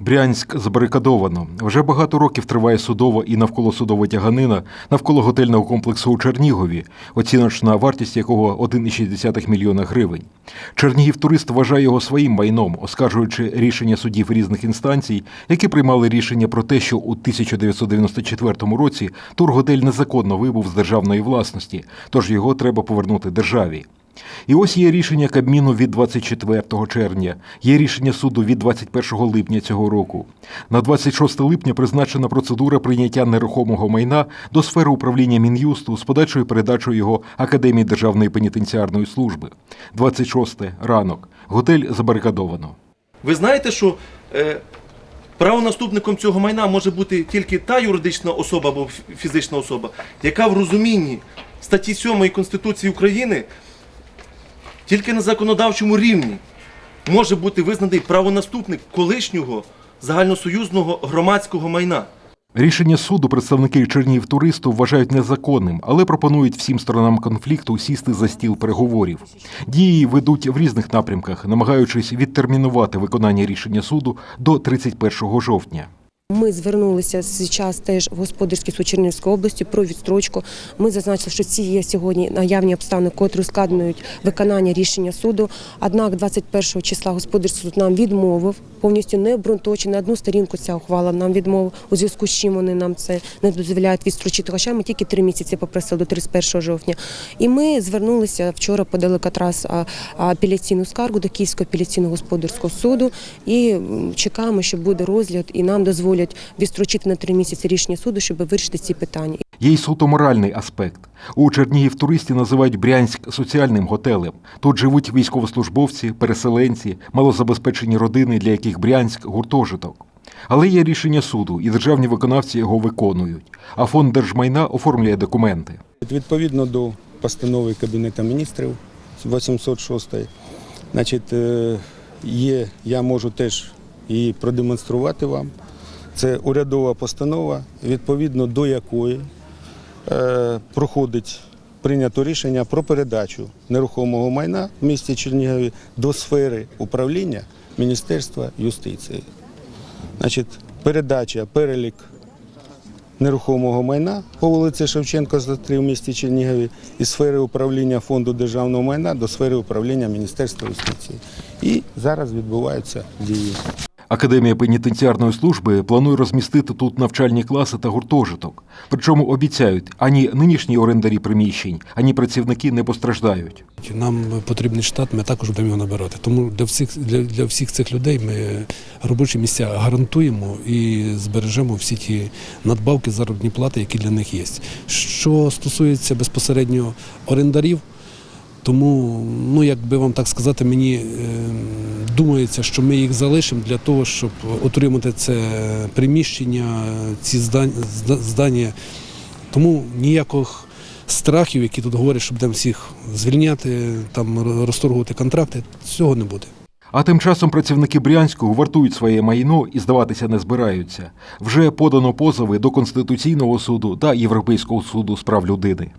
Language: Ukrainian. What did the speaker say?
Брянськ забарикадовано. Вже багато років триває судова і навколосудова тяганина навколо готельного комплексу у Чернігові, оціночна вартість якого 1,6 мільйона гривень. Чернігів турист вважає його своїм майном, оскаржуючи рішення судів різних інстанцій, які приймали рішення про те, що у 1994 році турготель незаконно вибув з державної власності, тож його треба повернути державі. І ось є рішення Кабміну від 24 червня, є рішення суду від 21 липня цього року. На 26 липня призначена процедура прийняття нерухомого майна до сфери управління Мін'юсту з подальшою передачою його Академії Державної пенітенціарної служби. 26 ранок. Готель забарикадовано. Ви знаєте, що е, правонаступником цього майна може бути тільки та юридична особа або фізична особа, яка в розумінні статті 7 Конституції України тільки на законодавчому рівні може бути визнаний правонаступник колишнього загальносоюзного громадського майна. Рішення суду представники Чернігів туристу вважають незаконним, але пропонують всім сторонам конфлікту сісти за стіл переговорів. Дії ведуть в різних напрямках, намагаючись відтермінувати виконання рішення суду до 31 жовтня. Ми звернулися зараз теж в господарський суд Чернігівської області про відстрочку. Ми зазначили, що ці є сьогодні наявні обставини, котрі ускладнюють виконання рішення суду. Однак 21 числа господарський суд нам відмовив, повністю не обґрунтовуючи на одну сторінку ця ухвала нам відмовив, у зв'язку з чим вони нам це не дозволяють відстрочити. Хоча ми тільки три місяці попросили до 31 жовтня. І ми звернулися вчора, подали а, апеляційну скаргу до Київського апеляційного господарського суду і чекаємо, що буде розгляд, і нам дозволять відстрочити на три місяці рішення суду, щоб вирішити ці питання. Є й суто моральний аспект. У Чернігів туристи називають Брянськ соціальним готелем. Тут живуть військовослужбовці, переселенці, малозабезпечені родини, для яких Брянськ гуртожиток. Але є рішення суду, і державні виконавці його виконують. А фонд держмайна оформлює документи. Відповідно до постанови Кабінету міністрів 806, значить, е, є, я можу теж її продемонструвати вам. Це урядова постанова, відповідно до якої е, проходить прийнято рішення про передачу нерухомого майна в місті Чернігові до сфери управління Міністерства юстиції. Значить, передача, перелік нерухомого майна по вулиці Шевченка за 3 в місті Чернігові із сфери управління фонду державного майна до сфери управління Міністерства юстиції. І зараз відбуваються дії. Академія пенітенціарної служби планує розмістити тут навчальні класи та гуртожиток. Причому обіцяють, ані нинішні орендарі приміщень, ані працівники не постраждають. Нам потрібний штат, ми також будемо його набирати. Тому для всіх для, для всіх цих людей ми робочі місця гарантуємо і збережемо всі ті надбавки заробітні плати, які для них є. Що стосується безпосередньо орендарів, тому, ну як би вам так сказати, мені е, думається, що ми їх залишимо для того, щоб отримати це приміщення, ці здання. Тому ніяких страхів, які тут говорять, що будемо всіх звільняти, там розторгувати контракти, цього не буде. А тим часом працівники Брянського вартують своє майно і здаватися не збираються. Вже подано позови до Конституційного суду та Європейського суду з прав людини.